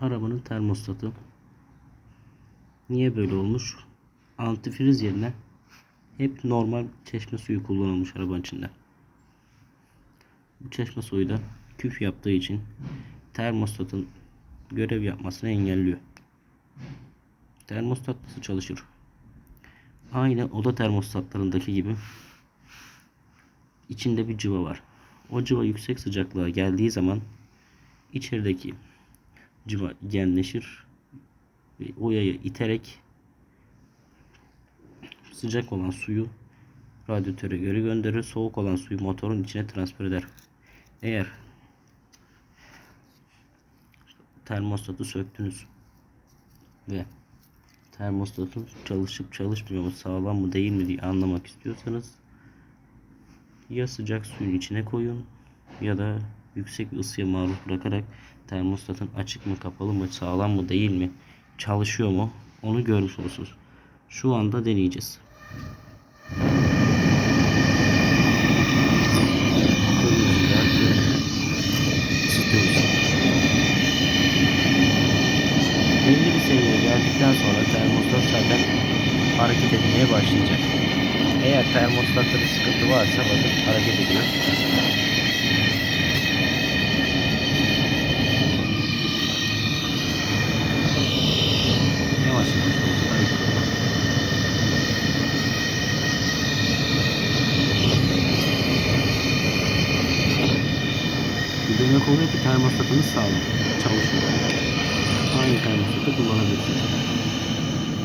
arabanın termostatı. Niye böyle olmuş? Antifriz yerine hep normal çeşme suyu kullanılmış arabanın içinde. Bu çeşme suyu da küf yaptığı için termostatın görev yapmasını engelliyor. Termostat nasıl çalışır? Aynı oda termostatlarındaki gibi içinde bir cıva var. O cıva yüksek sıcaklığa geldiği zaman içerideki cıva genleşir ve o yayı iterek sıcak olan suyu radyatöre geri gönderir. Soğuk olan suyu motorun içine transfer eder. Eğer termostatı söktünüz ve termostatın çalışıp çalışmıyor mu, sağlam mı değil mi diye anlamak istiyorsanız ya sıcak suyun içine koyun ya da yüksek ısıya maruz bırakarak termostatın açık mı, kapalı mı, sağlam mı, değil mi, çalışıyor mu onu görmüş olursunuz. Şu anda deneyeceğiz. Belli bir seviyeye geldikten sonra termostat zaten hareket etmeye başlayacak. Eğer termostatta bir sıkıntı varsa bakın hareket ediyor. Demek oluyor ki termostatımız sağlam. Çalışıyor. Aynı termostatı kullanabilirsiniz.